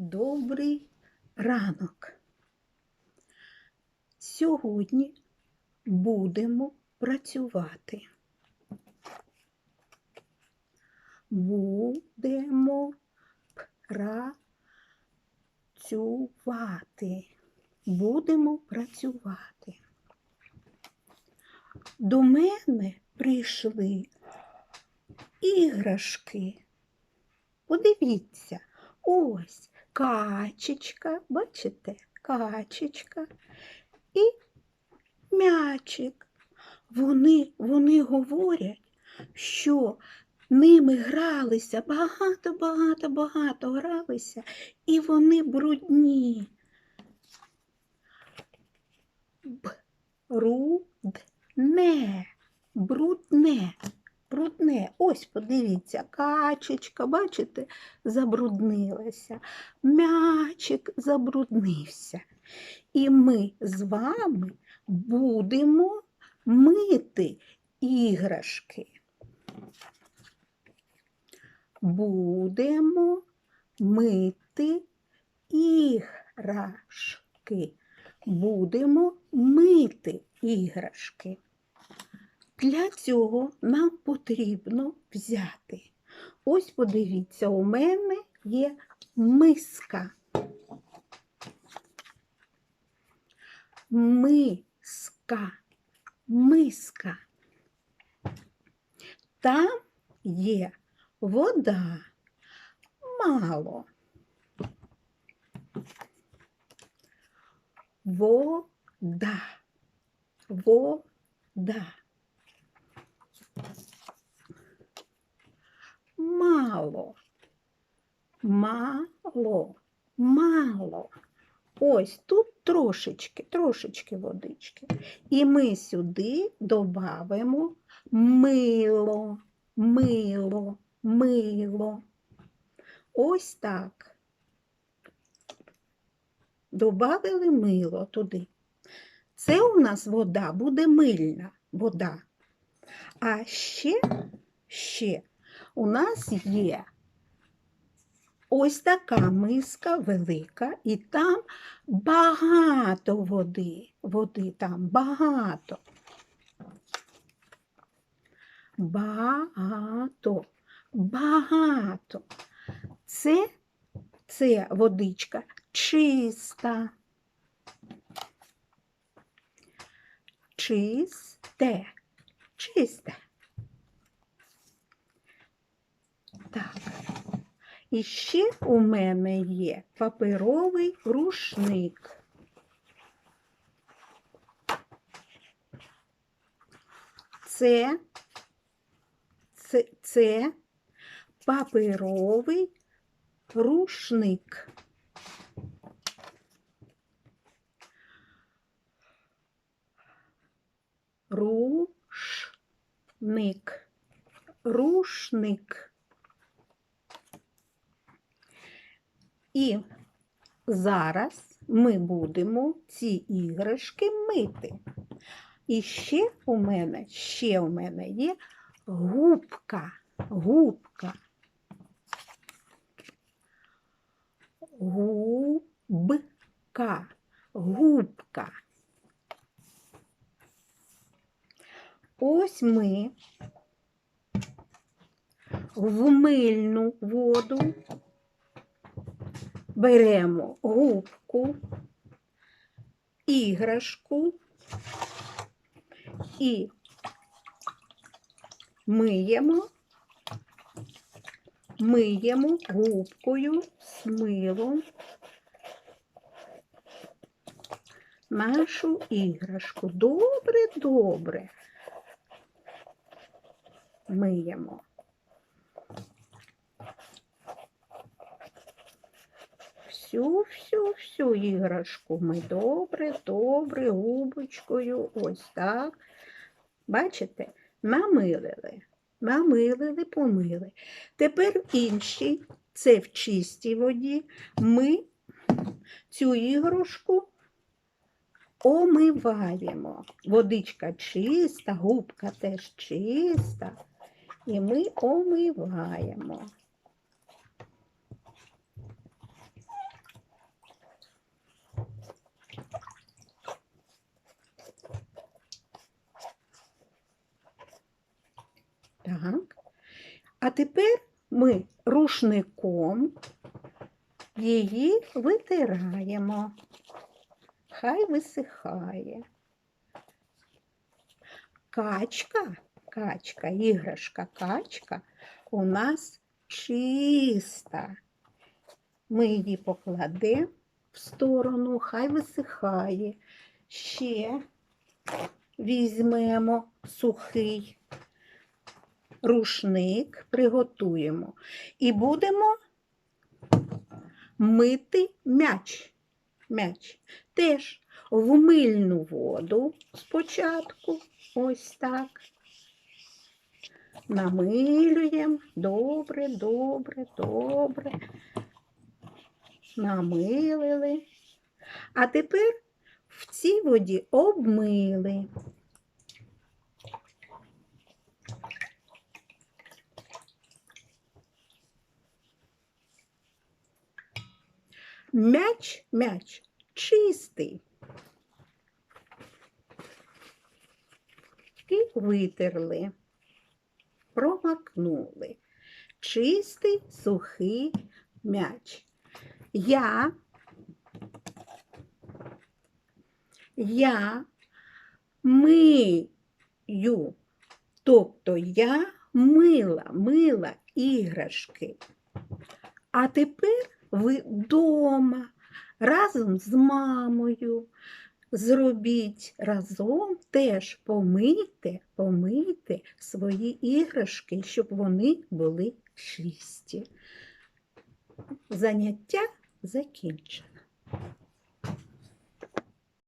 Добрий ранок. Сьогодні будемо працювати. Будемо працювати. Будемо працювати. До мене прийшли іграшки. Подивіться, ось качечка, бачите, качечка і м'ячик. Вони, вони говорять, що ними гралися, багато, багато, багато гралися, і вони брудні. Брудне, брудне, брудне. Ось подивіться, качечка, бачите, забруднилася, м'ячик забруднився. І ми з вами будемо мити іграшки. Будемо мити іграшки. Будемо мити іграшки. Для цього нам потрібно взяти. Ось подивіться, у мене є миска. Миска, миска. Там є вода. Мало. Вода. Вода. Мало. Мало. Мало. Ось тут трошечки, трошечки водички. І ми сюди додамо мило, мило, мило. Ось так. Добавили мило туди. Це у нас вода буде мильна вода. А ще, ще у нас є ось така миска велика, і там багато води. Води там багато. Багато, багато. Це, це водичка чиста. Чисте, чисте. І ще у мене є паперовий рушник. Це, це, це паперовий рушник. Рушник. Рушник. І зараз ми будемо ці іграшки мити. І ще у мене, ще у мене є губка, губка. Губка, губка. Ось ми в мильну воду беремо губку, іграшку і миємо, миємо губкою з милом нашу іграшку. Добре, добре миємо. Всю, всю, всю іграшку ми добре, добре, губочкою, ось так. Бачите, намилили, намилили, помили. Тепер в іншій, це в чистій воді, ми цю іграшку омиваємо. Водичка чиста, губка теж чиста. І ми омиваємо. Так. А тепер ми рушником її витираємо. Хай висихає. Качка, качка, іграшка качка у нас чиста. Ми її покладемо в сторону, хай висихає. Ще візьмемо сухий рушник, приготуємо і будемо мити м'яч. М'яч. Теж в мильну воду спочатку, ось так. Намилюємо. Добре, добре, добре. Намилили. А тепер в цій воді обмили. Мяч, мяч чистий. І витерли, промакнули. Чистий сухий м'яч. Я, я мию, тобто я мила, мила іграшки. А тепер ви вдома разом з мамою зробіть разом теж помийте, помийте свої іграшки, щоб вони були чисті. Заняття закінчено.